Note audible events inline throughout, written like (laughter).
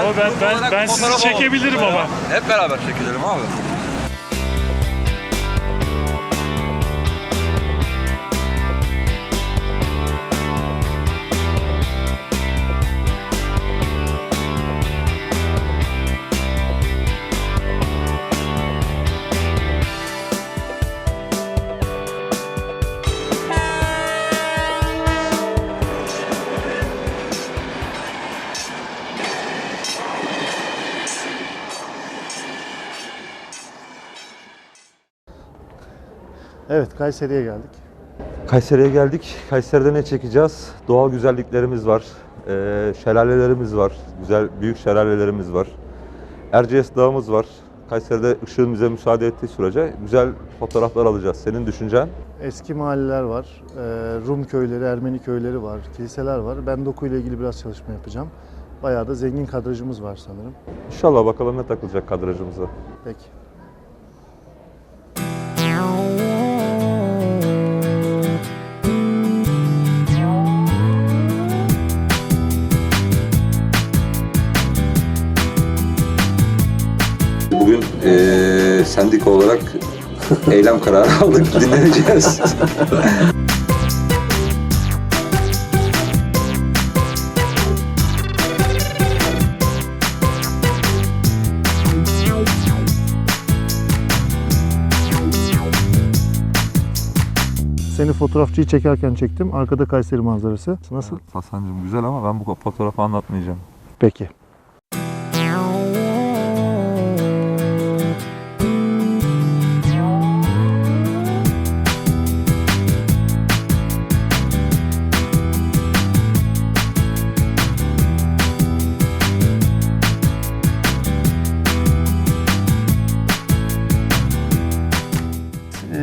Ama ben ben ben sizi çekebilirim ama. Hep beraber çekelim abi. Evet Kayseri'ye geldik. Kayseri'ye geldik. Kayseri'de ne çekeceğiz? Doğal güzelliklerimiz var. Ee, şelalelerimiz var. Güzel büyük şelalelerimiz var. Erciyes Dağımız var. Kayseri'de ışığın bize müsaade ettiği sürece güzel fotoğraflar alacağız. Senin düşüncen? Eski mahalleler var. Ee, Rum köyleri, Ermeni köyleri var, kiliseler var. Ben doku ile ilgili biraz çalışma yapacağım. Bayağı da zengin kadrajımız var sanırım. İnşallah bakalım ne takılacak kadrajımıza. Peki. Eee sendika olarak (laughs) eylem kararı aldık. Dinleneceğiz. Seni fotoğrafçıyı çekerken çektim. Arkada Kayseri manzarası. Nasıl? Hasan'cığım güzel ama ben bu fotoğrafı anlatmayacağım. Peki.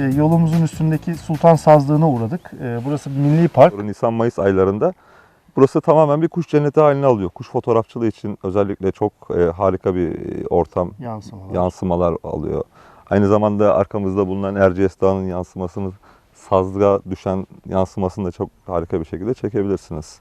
Yolumuzun üstündeki Sultan Sazlığı'na uğradık. Ee, Burası bir milli park. Nisan-Mayıs aylarında burası tamamen bir kuş cenneti haline alıyor. Kuş fotoğrafçılığı için özellikle çok e, harika bir ortam, Yansımalar. yansımalar alıyor. Aynı zamanda arkamızda bulunan Erciyes Dağı'nın yansımasını, sazlığa düşen yansımasını da çok harika bir şekilde çekebilirsiniz.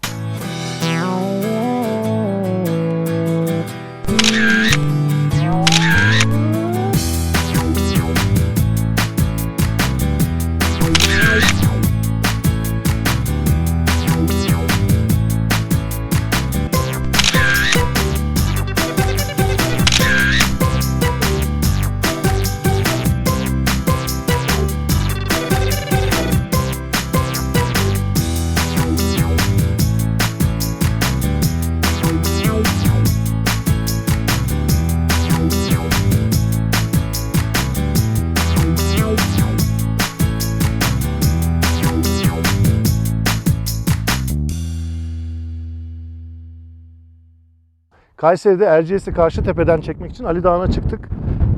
Kayseri'de Erciyes'i karşı tepeden çekmek için Ali Dağı'na çıktık.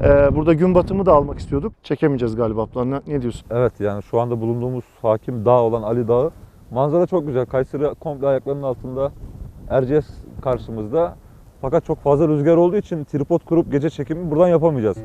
Ee, burada gün batımı da almak istiyorduk. Çekemeyeceğiz galiba. Ne, ne diyorsun? Evet yani şu anda bulunduğumuz hakim dağ olan Ali Dağı. Manzara çok güzel. Kayseri komple ayaklarının altında. Erciyes karşımızda. Fakat çok fazla rüzgar olduğu için tripod kurup gece çekimi buradan yapamayacağız.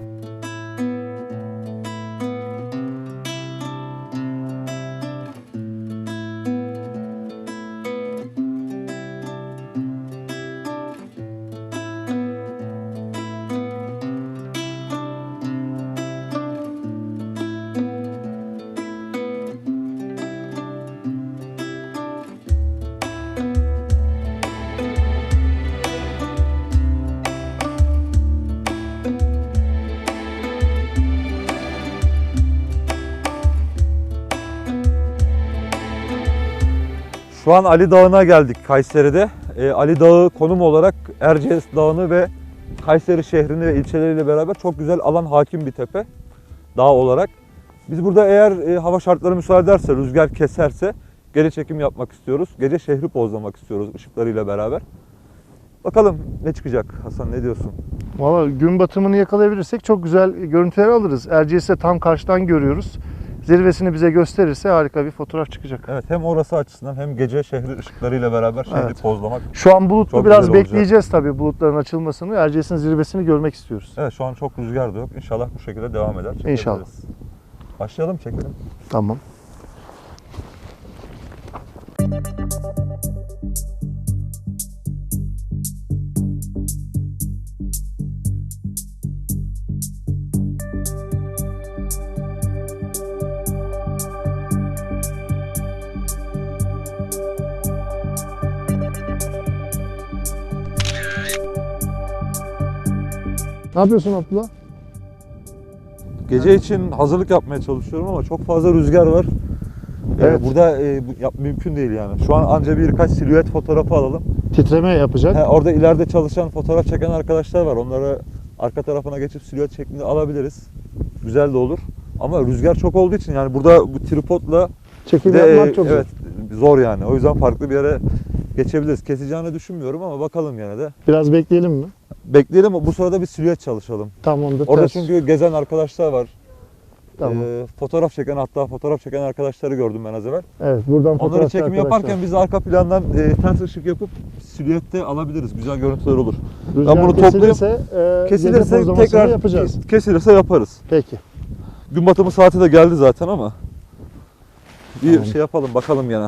Şu an Ali Dağı'na geldik Kayseri'de. Ee, Ali Dağı konum olarak Erciyes Dağı'nı ve Kayseri şehrini ve ilçeleriyle beraber çok güzel alan hakim bir tepe. Dağ olarak. Biz burada eğer e, hava şartları müsaade ederse, rüzgar keserse gece çekim yapmak istiyoruz. Gece şehri pozlamak istiyoruz ışıklarıyla beraber. Bakalım ne çıkacak Hasan ne diyorsun? Valla gün batımını yakalayabilirsek çok güzel görüntüler alırız. Erciyes'i tam karşıdan görüyoruz. Zirvesini bize gösterirse harika bir fotoğraf çıkacak. Evet hem orası açısından hem gece şehri ışıklarıyla beraber şehri Evet. pozlamak. Şu an bulutlu biraz olacak. bekleyeceğiz tabii bulutların açılmasını. Erciyes'in zirvesini görmek istiyoruz. Evet şu an çok rüzgar da yok. İnşallah bu şekilde devam eder. İnşallah. Başlayalım çekelim. Tamam. Ne yapıyorsun Abdullah? Gece için hazırlık yapmaya çalışıyorum ama çok fazla rüzgar var. Ee, Evet. burada e, yap, mümkün değil yani. Şu an anca birkaç silüet fotoğrafı alalım. Titreme yapacak. He, orada ileride çalışan fotoğraf çeken arkadaşlar var. Onları arka tarafına geçip silüet şeklinde alabiliriz. Güzel de olur. Ama rüzgar çok olduğu için yani burada bu tripodla Çekim de, yapmak e, çok zor. evet zor yani. O yüzden farklı bir yere geçebiliriz. Keseceğini düşünmüyorum ama bakalım yine de. Biraz bekleyelim mi? Bekleyelim bu sırada bir silüet çalışalım. Tamam onda Orada ters. çünkü gezen arkadaşlar var. Tamam. Ee, fotoğraf çeken hatta fotoğraf çeken arkadaşları gördüm ben az evvel. Evet buradan Onları fotoğrafçı çekim arkadaşlar. yaparken biz arka plandan e, ters ışık yapıp silüette alabiliriz. Güzel görüntüler olur. Rüzgar bunu toplayıp- kesilirse, e, yedek Kesilirse tekrar yapacağız. kes- kesilirse yaparız. Peki. Gün batımı saati de geldi zaten ama bir Tamam. şey yapalım bakalım gene.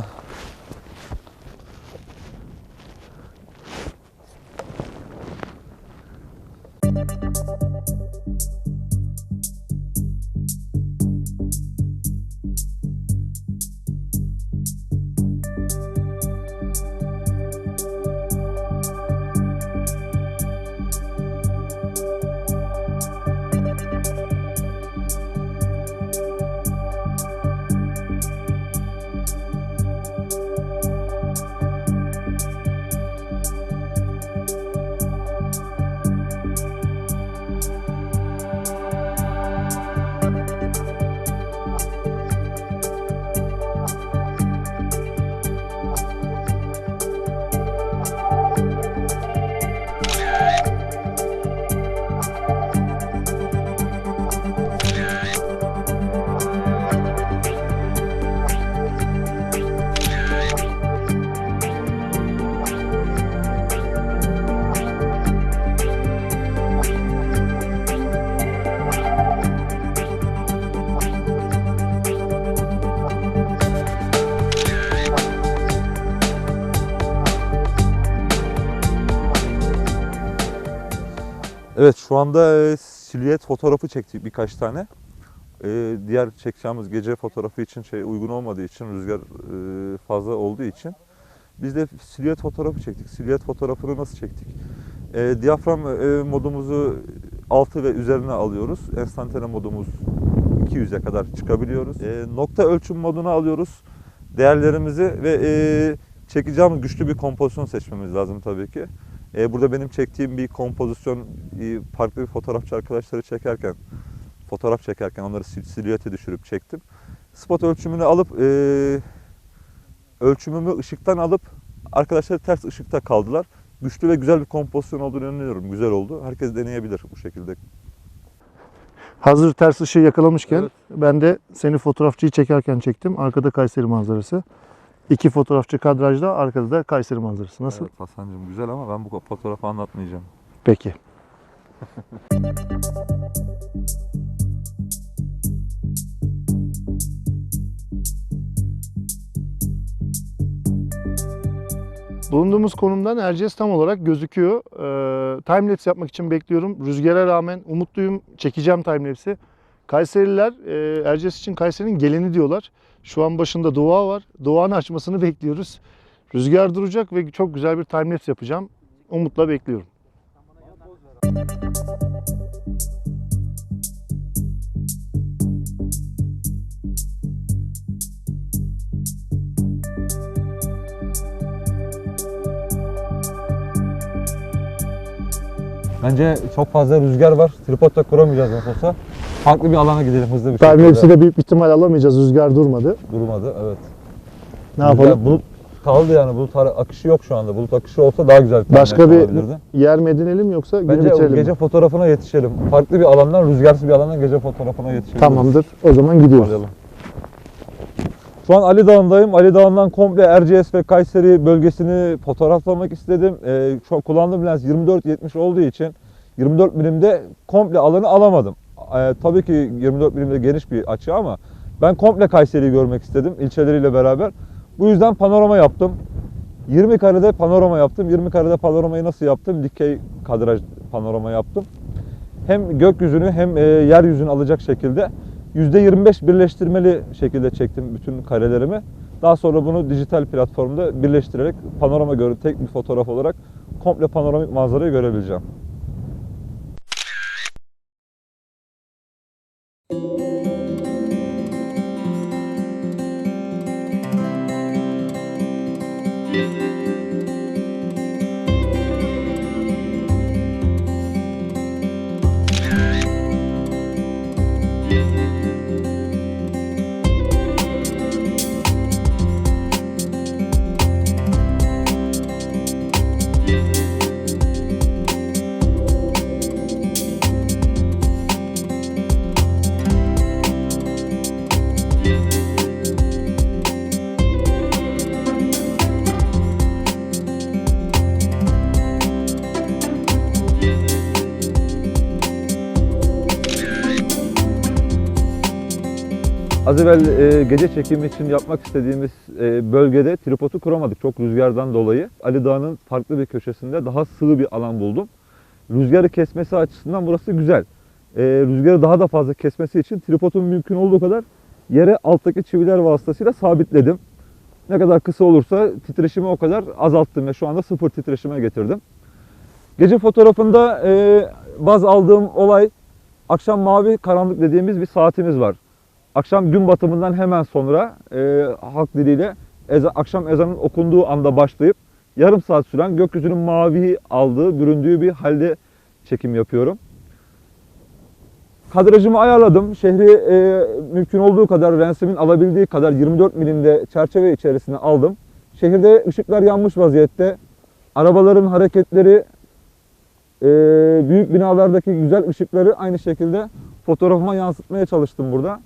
Şu anda e, silüet fotoğrafı çektik birkaç tane. E, diğer çekeceğimiz gece fotoğrafı için şey uygun olmadığı için rüzgar e, fazla olduğu için biz de silüet fotoğrafı çektik. Silüet fotoğrafını nasıl çektik? E, diyafram e, modumuzu 6 ve üzerine alıyoruz. Enstantane modumuz 200'e kadar çıkabiliyoruz. E, nokta ölçüm moduna alıyoruz. Değerlerimizi ve e, çekeceğimiz güçlü bir kompozisyon seçmemiz lazım tabii ki. E, burada benim çektiğim bir kompozisyon, e, farklı bir fotoğrafçı arkadaşları çekerken, fotoğraf çekerken onları sil- silüete düşürüp çektim. Spot ölçümünü alıp, e, ölçümümü ışıktan alıp arkadaşlar ters ışıkta kaldılar. Güçlü ve güzel bir kompozisyon olduğunu inanıyorum. Güzel oldu. Herkes deneyebilir bu şekilde. Hazır ters ışığı yakalamışken Evet. ben de seni fotoğrafçıyı çekerken çektim. Arkada Kayseri manzarası. İki fotoğrafçı kadrajda, arkada da Kayseri manzarası. Nasıl? Evet Hasan'cığım güzel ama ben bu fotoğrafı anlatmayacağım. Peki. (laughs) Bulunduğumuz konumdan Erciyes tam olarak gözüküyor. Ee, timelapse yapmak için bekliyorum. Rüzgara rağmen umutluyum. Çekeceğim timelapse'i. Kayseriler e, Erciyes için Kayseri'nin geleni diyorlar. Şu an başında Doğa var. Doğanın açmasını bekliyoruz. Rüzgar duracak ve çok güzel bir timelapse yapacağım. Umutla bekliyorum. Bence çok fazla rüzgar var. Tripod da kuramayacağız nasıl olsa. Farklı bir alana gidelim hızlı bir şekilde. Timelapse'i de büyük ihtimal alamayacağız. Rüzgar durmadı. Durmadı evet. Ne Rüzgar- yapalım? Bulut kaldı yani. Bulut akışı yok şu anda. Bulut akışı olsa daha güzel bir Başka bir yer mi edinelim yoksa günü Bence bitirelim gece mi? fotoğrafına yetişelim. Farklı bir alandan, rüzgarsız bir alandan gece fotoğrafına yetişelim. Tamamdır. O zaman gidiyoruz. Şu an Ali Dağı'ndayım. Ali Dağı'ndan komple Erciyes ve Kayseri bölgesini fotoğraflamak istedim. Ee, an kullandığım lens 24-70 olduğu için 24 milimde komple alanı alamadım. Ee, tabii ki 24 milimde geniş bir açı ama ben komple Kayseri'yi görmek istedim ilçeleriyle beraber. Bu yüzden panorama yaptım. 20 karede panorama yaptım. 20 karede panoramayı nasıl yaptım? Dikey kadraj panorama yaptım. Hem gökyüzünü hem e, yeryüzünü alacak şekilde %25 birleştirmeli şekilde çektim bütün karelerimi. Daha sonra bunu dijital platformda birleştirerek panorama göre tek bir fotoğraf olarak komple panoramik manzarayı görebileceğim. Az evvel e, gece çekimi için yapmak istediğimiz e, bölgede tripodu kuramadık çok rüzgardan dolayı. Ali Dağı'nın farklı bir köşesinde daha sığ bir alan buldum. Rüzgarı kesmesi açısından burası güzel. E, rüzgarı daha da fazla kesmesi için tripodun mümkün olduğu kadar yere alttaki çiviler vasıtasıyla sabitledim. Ne kadar kısa olursa titreşimi o kadar azalttım ve şu anda sıfır titreşime getirdim. Gece fotoğrafında e, baz aldığım olay akşam mavi karanlık dediğimiz bir saatimiz var. Akşam gün batımından hemen sonra e, halk diliyle eza- akşam ezanın okunduğu anda başlayıp yarım saat süren gökyüzünün mavi aldığı, büründüğü bir halde çekim yapıyorum. Kadrajımı ayarladım. Şehri e, mümkün olduğu kadar, rensimin alabildiği kadar 24 milimde çerçeve içerisine aldım. Şehirde ışıklar yanmış vaziyette. Arabaların hareketleri, e, büyük binalardaki güzel ışıkları aynı şekilde fotoğrafıma yansıtmaya çalıştım burada.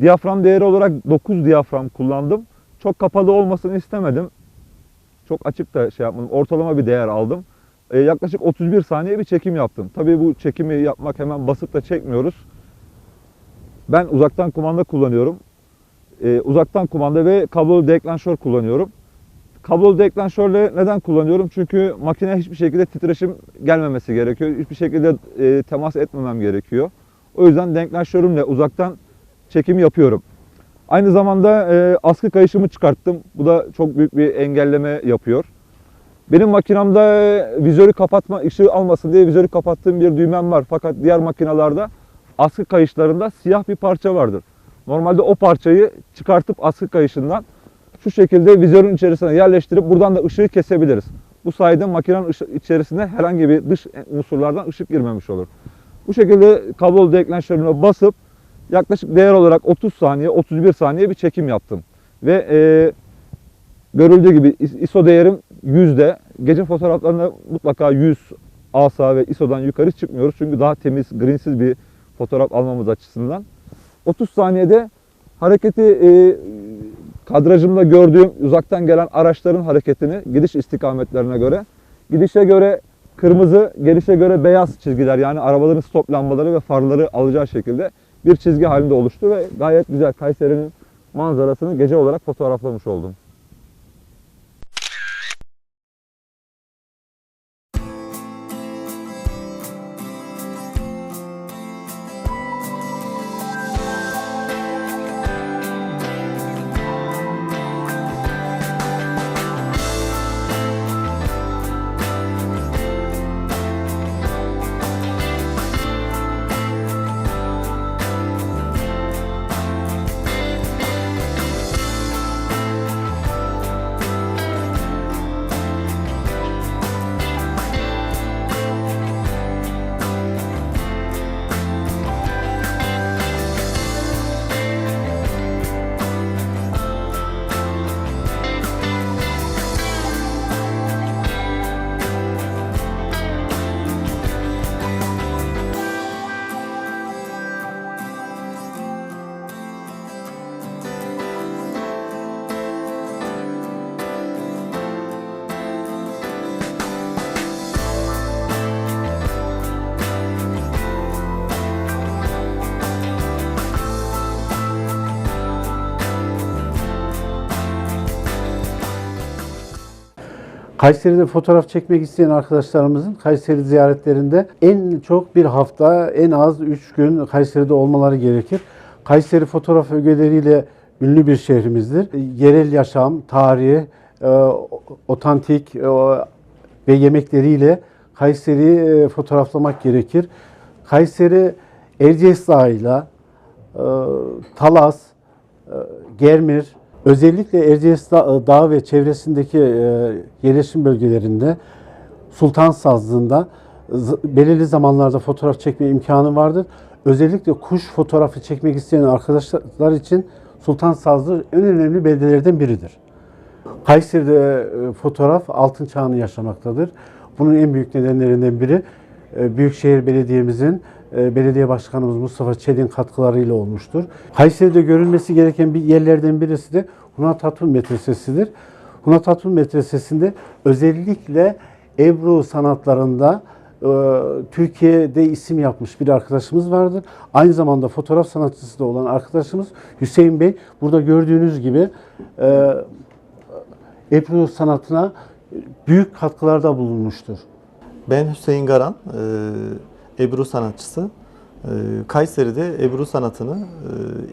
Diyafram değeri olarak 9 diyafram kullandım. Çok kapalı olmasını istemedim. Çok açık da şey yapmadım. Ortalama bir değer aldım. Ee, yaklaşık 31 saniye bir çekim yaptım. Tabii bu çekimi yapmak hemen basıp da çekmiyoruz. Ben uzaktan kumanda kullanıyorum. Ee, uzaktan kumanda ve kablolu deklanşör kullanıyorum. Kablolu deklanşörle neden kullanıyorum? Çünkü makine hiçbir şekilde titreşim gelmemesi gerekiyor. Hiçbir şekilde e, temas etmemem gerekiyor. O yüzden deklanşörümle uzaktan çekim yapıyorum. Aynı zamanda e, askı kayışımı çıkarttım. Bu da çok büyük bir engelleme yapıyor. Benim makinamda e, vizörü kapatma, ışığı almasın diye vizörü kapattığım bir düğmem var. Fakat diğer makinalarda askı kayışlarında siyah bir parça vardır. Normalde o parçayı çıkartıp askı kayışından şu şekilde vizörün içerisine yerleştirip buradan da ışığı kesebiliriz. Bu sayede makinenin içerisine herhangi bir dış unsurlardan ışık girmemiş olur. Bu şekilde kablolu deklanşörüne basıp yaklaşık değer olarak 30 saniye, 31 saniye bir çekim yaptım. Ve e, görüldüğü gibi is- ISO değerim 100'de. Gece fotoğraflarında mutlaka 100 ASA ve ISO'dan yukarı çıkmıyoruz. Çünkü daha temiz, greensiz bir fotoğraf almamız açısından. 30 saniyede hareketi e, kadrajımda gördüğüm uzaktan gelen araçların hareketini gidiş istikametlerine göre, gidişe göre kırmızı, gelişe göre beyaz çizgiler yani arabaların stop lambaları ve farları alacağı şekilde bir çizgi halinde oluştu ve gayet güzel Kayseri'nin manzarasını gece olarak fotoğraflamış oldum. Kayseri'de fotoğraf çekmek isteyen arkadaşlarımızın Kayseri ziyaretlerinde en çok bir hafta, en az 3 gün Kayseri'de olmaları gerekir. Kayseri fotoğraf ögeleriyle ünlü bir şehrimizdir. Yerel yaşam, tarihi, e, otantik e, ve yemekleriyle Kayseri'yi e, fotoğraflamak gerekir. Kayseri Erciyes Dağı'yla, Talas, Germir, özellikle Erciyes Da- Dağı ve çevresindeki e, yerleşim bölgelerinde Sultan Sazlığı'nda z- belirli zamanlarda fotoğraf çekme imkanı vardır. Özellikle kuş fotoğrafı çekmek isteyen arkadaşlar için Sultan Sazlı en önemli beldelerden biridir. Kayseri'de e, fotoğraf altın çağını yaşamaktadır. Bunun en büyük nedenlerinden biri e, Büyükşehir Belediye'mizin e, belediye başkanımız Mustafa Çelik'in katkılarıyla olmuştur. Kayseri'de görülmesi gereken bir yerlerden birisi de Hunat Hatun Medresesi'dir. Hunat Hatun Medresesi'nde özellikle Ebru sanatlarında e, Türkiye'de isim yapmış bir arkadaşımız vardır. Aynı zamanda fotoğraf sanatçısı da olan arkadaşımız Hüseyin Bey. Burada gördüğünüz gibi e, Ebru sanatına büyük katkılarda bulunmuştur. Ben Hüseyin Garan, e, Ebru sanatçısı. E, Kayseri'de Ebru sanatını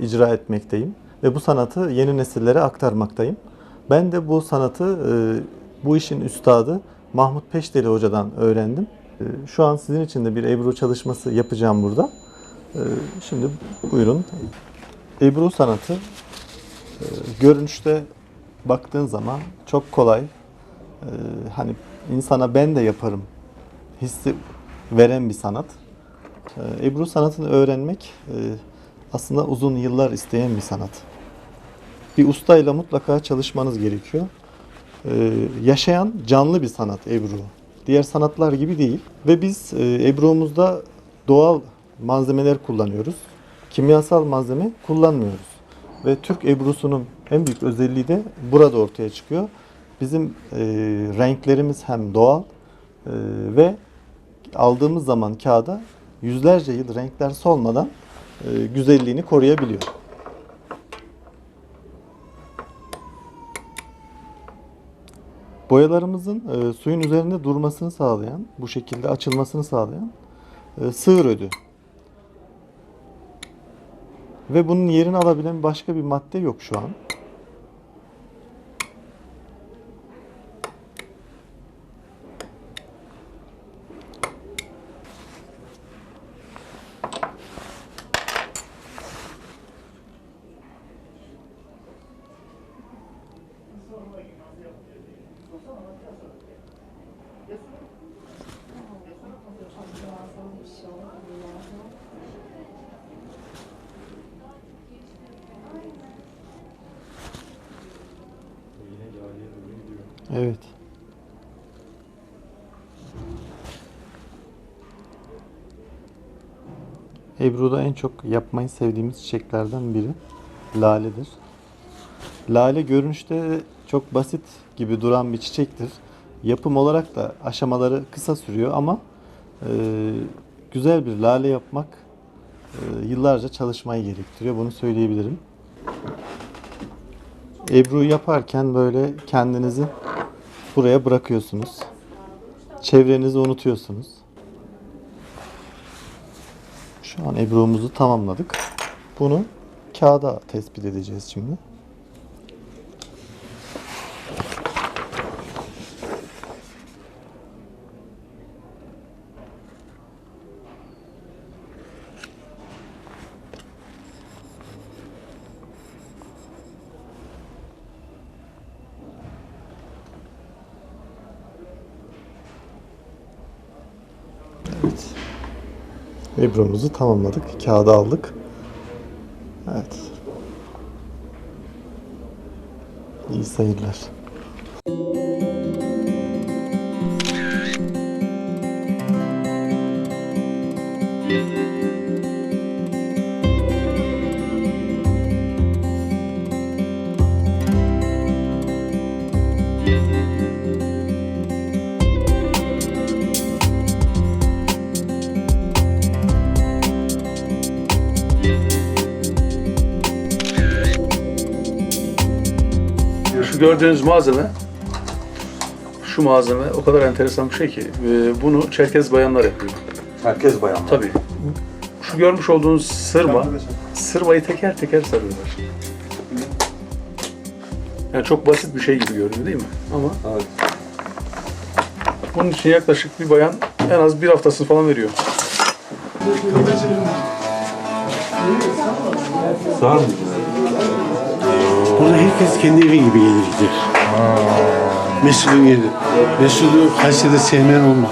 e, icra etmekteyim ve bu sanatı yeni nesillere aktarmaktayım. Ben de bu sanatı e, bu işin üstadı Mahmut Peşteli Hoca'dan öğrendim. E, Şu an sizin için de bir Ebru çalışması yapacağım burada. Şimdi buyurun. Ebru sanatı görünüşte baktığın zaman çok kolay. Hani insana ben de yaparım hissi veren bir sanat. Ee, Ebru sanatını öğrenmek e, aslında uzun yıllar isteyen bir sanat. Bir ustayla mutlaka çalışmanız gerekiyor. Ee, Yaşayan canlı bir sanat Ebru. Diğer sanatlar gibi değil. Ve biz e, Ebru'muzda doğal malzemeler kullanıyoruz. Kimyasal malzeme kullanmıyoruz. Ve Türk Ebru'sunun en büyük özelliği de burada ortaya çıkıyor. Bizim e, renklerimiz hem doğal e, ve aldığımız zaman kağıda yüzlerce yıl renkler solmadan e, güzelliğini koruyabiliyor. Boyalarımızın e, suyun üzerinde durmasını sağlayan, bu şekilde açılmasını sağlayan e, sığır ödü. Ve bunun yerini alabilen başka bir madde yok şu an. Evet. Ebru'da en çok yapmayı sevdiğimiz çiçeklerden biri laledir. Lale görünüşte çok basit gibi duran bir çiçektir. Yapım olarak da aşamaları kısa sürüyor ama e, güzel bir lale yapmak e, yıllarca çalışmayı gerektiriyor. Bunu söyleyebilirim. Ebru yaparken böyle kendinizi buraya bırakıyorsunuz. Çevrenizi unutuyorsunuz. Şu an Ebru'muzu tamamladık. Bunu kağıda tespit edeceğiz şimdi. Ebru'muzu tamamladık. Kağıda aldık. Evet. İyi seyirler. Gördüğünüz malzeme, şu malzeme o kadar enteresan bir şey ki e, bunu Çerkez bayanlar yapıyor. Herkes bayan. Tabii. Şu görmüş olduğunuz sırma, sırmayı teker teker sarıyorlar. Yani çok basit bir şey gibi görünüyor değil mi? Ama Evet. bunun için yaklaşık bir bayan en az bir haftasını falan veriyor. Sağ mı? Burada herkes kendi evi gibi gelir gider. Mesut'un yeri. Mesut'u Kayseri'de sevmeyen olmaz.